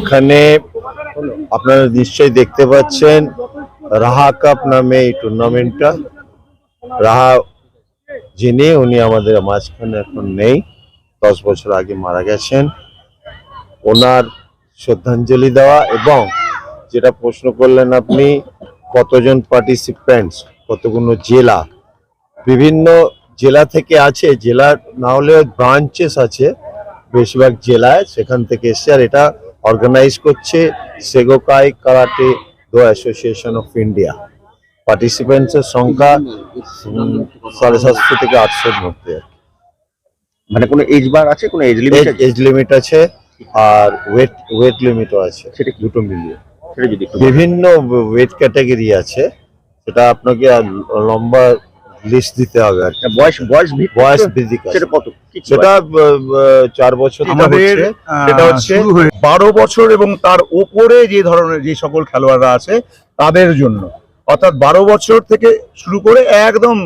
এখানে আপনারা নিশ্চয়ই দেখতে পাচ্ছেন রাহা কাপ নামে এই টুর্নামেন্টটা। রাহা যিনি, উনি আমাদের মাঝখানে এখন নেই, দশ বছর আগে মারা গেছেন। ওনার শ্রদ্ধাঞ্জলি দেওয়া এবং যেটা প্রশ্ন করলেন আপনি, কতজন পার্টিসিপেন্টস কতগুলো জেলা, বিভিন্ন জেলা থেকে আছে জেলা না হলেও ব্রাঞ্চেস আছে বেশিরভাগ জেলায় সেখান থেকে এসছে। আর এটা অর্গানাইজ করছে Seigokai karate do association of India পার্টিসিপেন্টসের সংখ্যা সাড়ে সাতশো থেকে আটশোর মধ্যে মানে কোনো এজ বার আছে? কোনো এজ লিমিট এজ লিমিট আছে আর ওয়েট ওয়েট লিমিটও আছে। সেটা দুটো মিলিয়ে। সেটা যদি বিভিন্ন ওয়েট ক্যাটাগরি আছে। সেটা আপনাকে লম্বা লিস্ট দিতে হবে আর কি। বয়স বয়স বয়স সেটা কত? সেটা চার বছর আমাদের হচ্ছে সেটা হচ্ছে বারো বছর এবং তার উপরে যে ধরনের যে সকল খেলোয়াড়রা আছে তাদের জন্য। অর্থাৎ বারো বছর থেকে শুরু করে একদম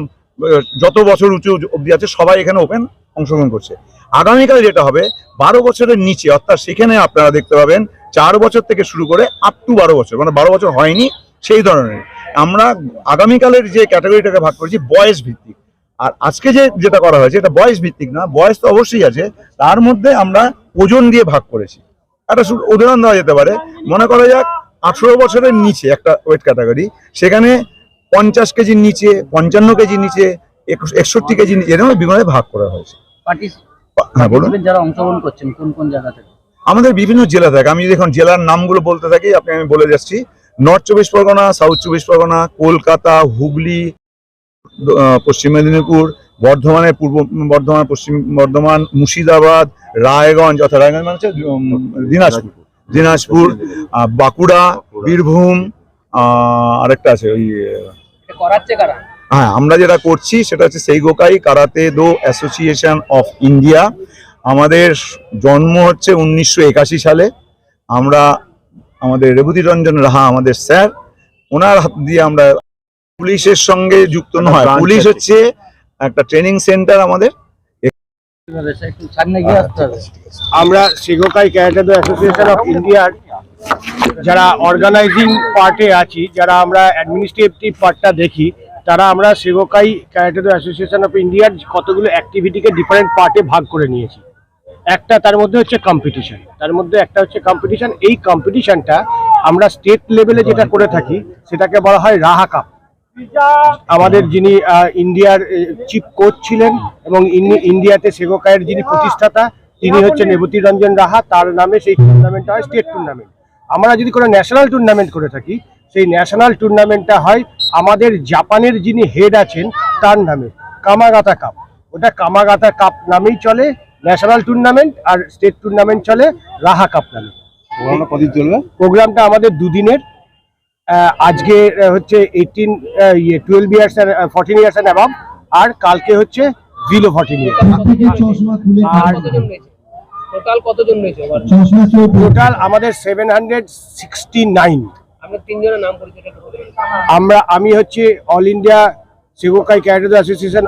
যত বছর উঁচু অবধি আছে সবাই এখানে ওপেন অংশগ্রহণ করছে। আগামীকাল যেটা হবে বারো বছরের নিচে অর্থাৎ সেখানে আপনারা দেখতে পাবেন চার বছর থেকে শুরু করে আপ টু বারো বছর মানে বারো বছর হয়নি সেই ধরনের। আমরা আগামীকালের যে ক্যাটাগরিটাকে ভাগ করেছি বয়স ভিত্তিক। আর আজকে যে যেটা করা হয়েছে এটা বয়স ভিত্তিক না বয়স তো অবশ্যই আছে। তার মধ্যে আমরা ওজন দিয়ে ভাগ করেছি। একটা শুধু উদাহরণ দেওয়া যেতে পারে। মনে করা যাক আঠেরো বছরের নিচে একটা ওয়েট ক্যাটাগরি সেখানে পঞ্চাশ কেজির নিচে পঞ্চান্ন কেজির নিচে একষট্টি কেজির নিচে এরকম বিভিন্ন ভাগ করা হয়েছে। হ্যাঁ বলুন। যারা অংশগ্রহণ করছেন কোন কোন জায়গা থেকে? আমাদের বিভিন্ন জেলা থাকে। আমি যদি এখন জেলার নামগুলো বলতে থাকি আপনি আমি বলে যাচ্ছি। নর্থ চব্বিশ পরগনা সাউথ চব্বিশ পরগনা কলকাতা হুগলি পশ্চিম মেদিনীপুর বর্ধমানের পূর্ব বর্ধমান পশ্চিম বর্ধমান মুর্শিদাবাদ রায়গঞ্জ অর্থাৎ রায়গঞ্জ মানে হচ্ছে দিনাজপুর। দিনাজপুর বাঁকুড়া বীরভূম আরেকটা আছে ওই হ্যাঁ আমরা যেটা করছি সেটা হচ্ছে Seigokai karate do association of India. আমাদের জন্ম হচ্ছে উনিশশো একাশি সালে। আমরা আমাদের রেবতী রঞ্জন রাহা আমাদের স্যার ওনার হাত দিয়ে আমরা পুলিশের সঙ্গে যুক্ত নয়। পুলিশ হচ্ছে একটা ট্রেনিং সেন্টার আমাদের। আমরা সেগোকাই ক্যারাটেডো অ্যাসোসিয়েশন অফ ইন্ডিয়ার যারা অর্গানাইজিং পার্টে আছি যারা আমরা অ্যাডমিনিস্ট্রেটিভ পার্টটা দেখি তারা আমরা সেগোকাই ক্যারাটেডো অ্যাসোসিয়েশন অফ ইন্ডিয়ার কতগুলো অ্যাক্টিভিটিকে ডিফারেন্ট পার্টে ভাগ করে নিয়েছি। একটা তার মধ্যে হচ্ছে কম্পিটিশন তার মধ্যে একটা হচ্ছে কম্পিটিশন এই কম্পিটিশনটা আমরা স্টেট লেভেলে যেটা করে থাকি, সেটাকে বলা হয় রাহা কাপ আমাদের যিনি ইন্ডিয়ার চিফ কোচ ছিলেন এবং ইনি- ইন্ডিয়াতে সেগোকায়ের যিনি প্রতিষ্ঠাতা, তিনি হচ্ছেন রেবতী রঞ্জন রাহা। তার নামে সেই টুর্নামেন্টটা হয় স্টেট টুর্নামেন্ট আমরা যদি কোনো ন্যাশনাল টুর্নামেন্ট করে থাকি, সেই ন্যাশনাল টুর্নামেন্টটা হয় আমাদের জাপানের যিনি হেড আছেন, তার নামে কামাগাতা কাপ ওটা কামাগাতা কাপ নামেই চলে। ন্যাশনাল টুর্নামেন্ট আর স্টেট টুর্নামেন্ট চলে রাহা কাপ নামে। প্রোগ্রামটা আমাদের দুদিনের। আজকে হচ্ছে এইটিন ইয়ে twelve years fourteen years and above আর কালকে হচ্ছে জিরো ফোরটিন ইয়ার্স আর টোটাল কতজন রয়েছে? আমাদের সেভেন হান্ড্রেড সিক্সটি নাইন বলে। আমরা আমি হচ্ছে all India Seigokai karate association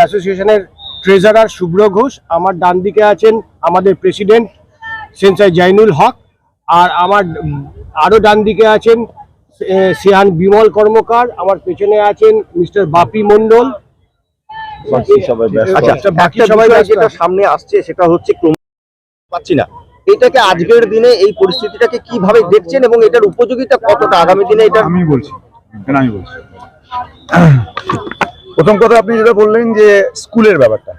অ্যাসোসিয়েশনের ট্রেজারার শুভ্র ঘোষ আমার ডান দিকে আছেন আমাদের প্রেসিডেন্ট সেন্সাই জাইনুল হক আর আমার উম, আরও ডান দিকে আছেন সিহান বিমল কর্মকার আমার পেছনে আছেন মিস্টার বাপি মণ্ডল। আচ্ছা। সামনে আসছে সেটা হচ্ছে পাচ্ছি না। এটাকে আজকের দিনে এই পরিস্থিতিটাকে কীভাবে দেখছেন এবং এটার উপযোগিতা কতটা? আগামী দিনে এটা আমি বলছি আমি বলছি? প্রথম কথা আপনি যেটা বললেন যে স্কুলের ব্যাপারটা।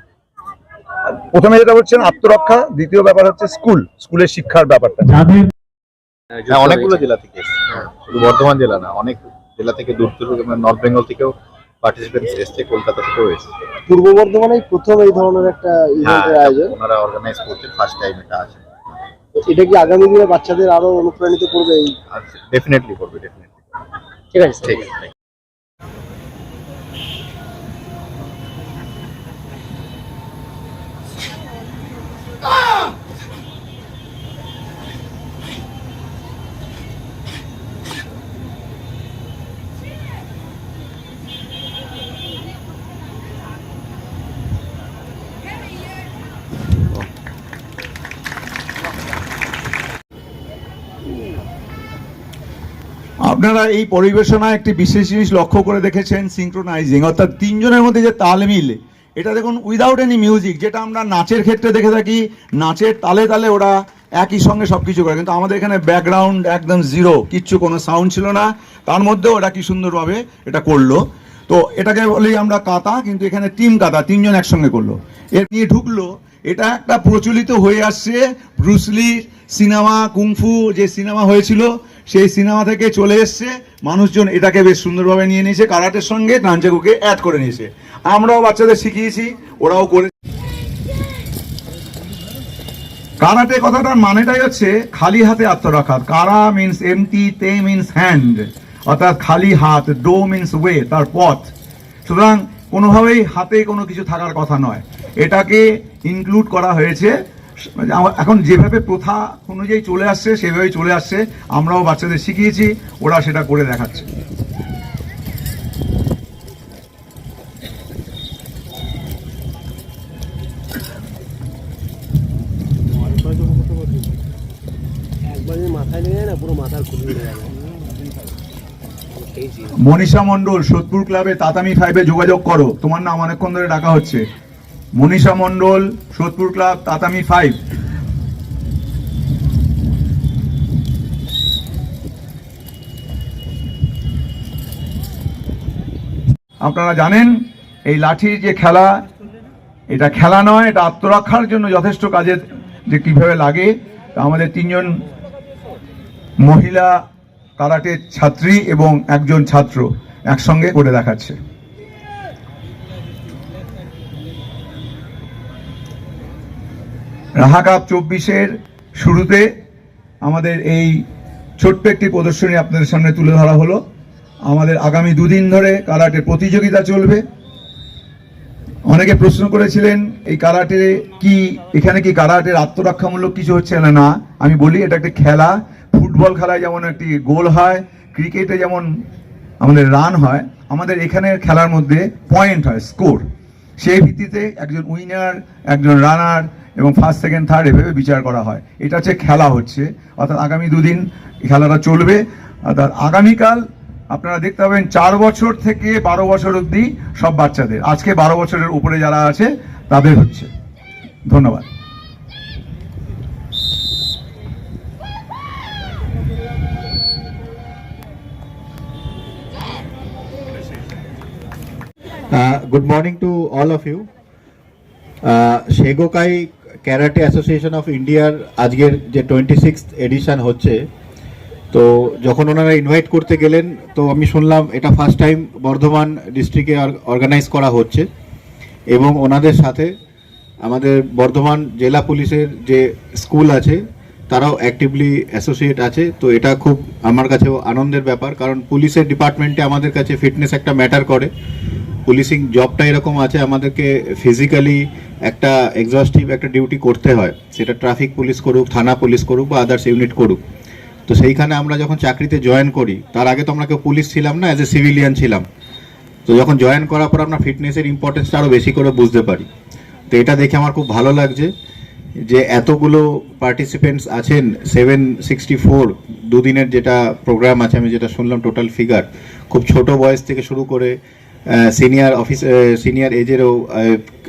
প্রথমে যেটা বলছেন আত্মরক্ষা দ্বিতীয় ব্যাপার হচ্ছে স্কুল স্কুলের শিক্ষার ব্যাপারটা। হ্যাঁ অনেকগুলো জেলা থেকে এসেছে। শুধু বর্ধমান জেলা না অনেক জেলা থেকে দূর দূর নর্থ বেঙ্গল থেকেও পার্টিসিপেন্টস এসছে কলকাতা থেকেও এসেছে। পূর্ব বর্ধমানে প্রথম এই ধরনের একটা ইভেন্টের আয়োজন। ওনারা অর্গানাইজ করছে ফার্স্ট টাইম এটা আছে। এটা কি আগামী দিনে বাচ্চাদের আরও অনুপ্রাণিত করবে এই? আর ডেফিনেটলি করবে ডেফিনেটলি ঠিক আছে ঠিক আছে আপনারা এই পরিবেশনায় একটি বিশেষ জিনিস লক্ষ্য করে দেখেছেন সিঙ্ক্রোনাইজিং অর্থাৎ তিনজনের মধ্যে যে তাল মিল, এটা দেখুন উইদাউট এনি মিউজিক যেটা আমরা নাচের ক্ষেত্রে দেখে থাকি, নাচের তালে তালে ওরা একই সঙ্গে সব কিছু করে, কিন্তু আমাদের এখানে ব্যাকগ্রাউন্ড একদম জিরো কিচ্ছু কোনো সাউন্ড ছিল না, তার মধ্যেও ওরা কি সুন্দরভাবে এটা করল। তো এটাকে বলি আমরা কাতা, কিন্তু এখানে টিম কাতা, তিনজন একসঙ্গে করল। এর নিয়ে ঢুকলো এটা একটা প্রচলিত হয়ে আসছে। ব্রুসলি সিনেমা, কুংফু যে সিনেমা হয়েছিল, সেই সিনেমা থেকে চলে এসছে। মানুষজন এটাকে বেশ সুন্দরভাবে নিয়ে নিয়েছে। কারাটের সঙ্গে নানচাকুকে অ্যাড করে নিয়েছে। আমরাও বাচ্চাদের শিখিয়েছি, ওরাও করে কারাটে কথাটার মানেটাই হচ্ছে খালি হাতে আত্মরক্ষা। কারা মিন্স এমটি তে মিন্স হ্যান্ড অর্থাৎ খালি হাত ডো মিন্স ওয়ে তার পথ। সুতরাং কোনোভাবেই হাতে কোনো কিছু থাকার কথা নয়। এটাকে ইনক্লুড করা হয়েছে। এখন যেভাবে প্রথা অনুযায়ী চলে আসছে, সেভাবেই চলে আসছে। আমরাও বাচ্চাদের শিখিয়েছি, ওরা সেটা করে দেখাচ্ছে। মনীষা মণ্ডল, সোদপুর ক্লাবে তাতামি ফাইভে যোগাযোগ করো। তোমার নাম অনেকক্ষণ ধরে ডাকা হচ্ছে। Manisha Mondal, Sodepur club, tatami five আপনারা জানেন, এই লাঠির যে খেলা, এটা খেলা নয়, এটা আত্মরক্ষার জন্য যথেষ্ট কাজে যে কীভাবে লাগে আমাদের তিনজন মহিলা, কারাটের ছাত্রী এবং একজন ছাত্র একসঙ্গে করে দেখাচ্ছে। রাহা কাপ চব্বিশের শুরুতে আমাদের এই ছোট্ট একটি প্রদর্শনী আপনাদের সামনে তুলে ধরা হলো। আমাদের আগামী দুদিন ধরে কারাটে প্রতিযোগিতা চলবে। অনেকে প্রশ্ন করেছিলেন, এই কারাটে কি, এখানে কি কারাটের আত্মরক্ষামূলক কিছু হচ্ছে না? না, আমি বলি এটা একটা খেলা। ফুটবল খেলায় যেমন একটি গোল হয়, ক্রিকেটে যেমন আমাদের রান হয়, আমাদের এখানে খেলার মধ্যে পয়েন্ট হয় স্কোর সেই ভিত্তিতে একজন উইনার, একজন রানার এবং ফার্স্ট সেকেন্ড থার্ড এভাবে বিচার করা হয়। এটা হচ্ছে খেলা হচ্ছে। অর্থাৎ আগামী দুদিন খেলাটা চলবে। অর্থাৎ আগামীকাল আপনারা দেখতে পাবেন চার বছর থেকে বারো বছর অবধি সব বাচ্চাদের। আজকে বারো বছরের উপরে যারা আছে, তাদের হচ্ছে। ধন্যবাদ। Morning to all of you. Uh, Seigokai karate association of ইন্ডিয়ার আজকের যে টোয়েন্টি সিক্স এডিশান হচ্ছে তো যখন ওনারা ইনভাইট করতে গেলেন তো আমি শুনলাম এটা ফার্স্ট টাইম বর্ধমান ডিস্ট্রিক্টে অর্গানাইজ করা হচ্ছে এবং ওনাদের সাথে আমাদের বর্ধমান জেলা পুলিশের যে স্কুল আছে তারাও অ্যাক্টিভলি অ্যাসোসিয়েট আছে তো এটা খুব আমার কাছেও আনন্দের ব্যাপার কারণ পুলিশের ডিপার্টমেন্টে আমাদের কাছে ফিটনেস একটা ম্যাটার করে পুলিশিং জবটা এরকম আছে, আমাদেরকে ফিজিক্যালি একটা এক্সস্টিভ একটা ডিউটি করতে হয়। সেটা ট্রাফিক পুলিশ করুক, থানা পুলিশ করুক বা আদার্স ইউনিট করুক। তো সেইখানে আমরা যখন চাকরিতে জয়েন করি, তার আগে তো আমরা কেউ পুলিশ ছিলাম না অ্যাজ এ সিভিলিয়ান ছিলাম। তো যখন জয়েন করার পর আমরা ফিটনেসের ইম্পর্টেন্সটা আরও বেশি করে বুঝতে পারি। তো এটা দেখে আমার খুব ভালো লাগছে যে এতগুলো পার্টিসিপেন্টস আছেন সেভেন সিক্সটি ফোর দুদিনের যেটা প্রোগ্রাম আছে, আমি যেটা শুনলাম টোটাল ফিগার খুব ছোট বয়স থেকে শুরু করে সিনিয়র অফিস সিনিয়র এজেরও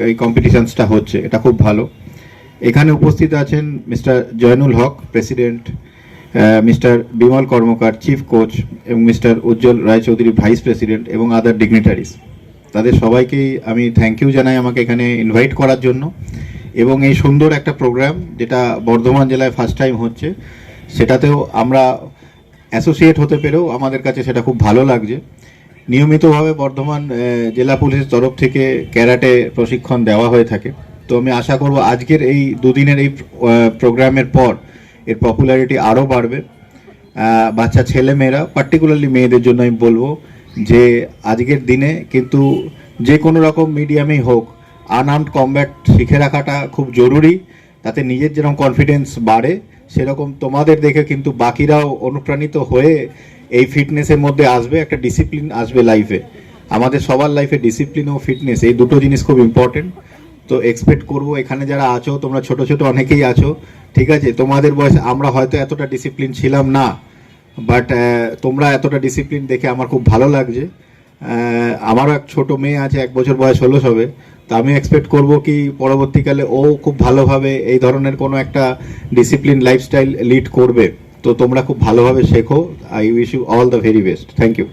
এই কম্পিটিশনসটা হচ্ছে। এটা খুব ভালো। এখানে উপস্থিত আছেন mister Joynul Haque president mister Bimal Karmakar chief coach এবং mister Ujjwal Roychowdhury vice president এবং আদার ডিগনিটারিজ তাদের সবাইকেই আমি থ্যাংক ইউ জানাই আমাকে এখানে ইনভাইট করার জন্য। এবং এই সুন্দর একটা প্রোগ্রাম যেটা বর্ধমান জেলায় ফার্স্ট টাইম হচ্ছে, সেটাতেও আমরা অ্যাসোসিয়েট হতে পেরেও আমাদের কাছে সেটা খুব ভালো লাগছে। নিয়মিতভাবে বর্ধমান জেলা পুলিশের তরফ থেকে ক্যারাটে প্রশিক্ষণ দেওয়া হয়ে থাকে। তো আমি আশা করব আজকের এই দুদিনের এই প্রোগ্রামের পর এর পপুলারিটি আরও বাড়বে। বাচ্চা ছেলে মেয়েরা পার্টিকুলারলি মেয়েদের জন্য আমি বলব যে আজকের দিনে কিন্তু যে কোনো রকম মিডিয়ামেই হোক আনআর্মড কমব্যাট শিখে রাখাটা খুব জরুরি। তাতে নিজের যেরকম কনফিডেন্স বাড়ে সেরকম তোমাদের দেখে কিন্তু বাকিরাও অনুপ্রাণিত হয়ে এই ফিটনেসের মধ্যে আসবে, একটা ডিসিপ্লিন আসবে লাইফে আমাদের সবার লাইফে ডিসিপ্লিন ও ফিটনেস এই দুটো জিনিস খুব ইম্পর্টেন্ট তো এক্সপেক্ট করব, এখানে যারা আছো, তোমরা ছোট ছোট অনেকেই আছো, ঠিক আছে? তোমাদের বয়সে আমরা হয়তো এতটা ডিসিপ্লিন ছিলাম না বাট তোমরা এতটা ডিসিপ্লিন দেখে আমার খুব ভালো লাগছে। আমারও এক ছোট মেয়ে আছে, এক বছর বয়স হলো সবে। তো আমি এক্সপেক্ট করব কি পরবর্তীকালে ও খুব ভালোভাবে এই ধরনের কোনো একটা ডিসিপ্লিন লাইফস্টাইল লিড করবে। তো তোমরা খুব ভালোভাবে শেখো। I wish you all the very best thank you